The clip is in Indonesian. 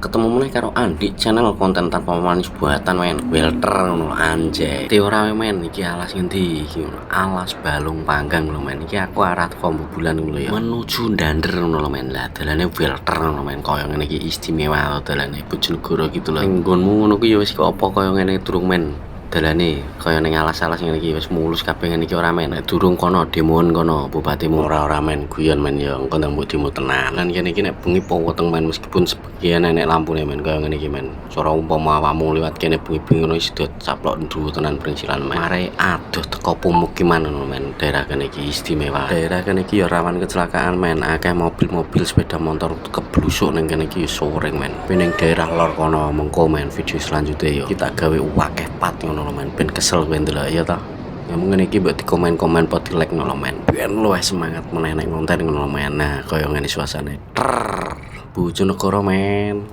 ketemu meneh karo Andi channel konten tanpa manis buatan men welter ngono anjay. Teora men iki alas ngendi alas balung panggang lho men iki aku arah kombo bulan ngono ya. Menuju ndander ngono lho men lah dalane welter ngono men koyo ngene iki istimewa dalane Bojonegoro gitu lho. Nggonmu ngono ku ya wis kok apa koyo ngene durung men dalane kaya ning alas-alas ngene iki wis mulus kabeh ngene iki ora men durung kono demoan kono bupatimu ora ora men guyon men ya engko nang mbok tenan. Lan kene iki nek bengi po weteng men meskipun sebagian enek lampune men kaya ngene iki men cara umpama awakmu liwat kene bengi-bengi ngono dot caplok ndu tenan pringsilan men mare aduh teko pemukiman ngono men daerah kene iki istimewa. Daerah kene iki ya rawan kecelakaan men akeh mobil-mobil sepeda motor keblusuk ning kene iki sore men. Ning daerah lor kono mengko men video selanjutnya yo kita gawe wakeh pat ngono lho men ben kesel kowe ndelok ya ta. Ya mungkin iki buat di komen-komen pot like ngono men biar lu semangat meneh nek konten ngono men nah ngene suasana ter Bojonegoro men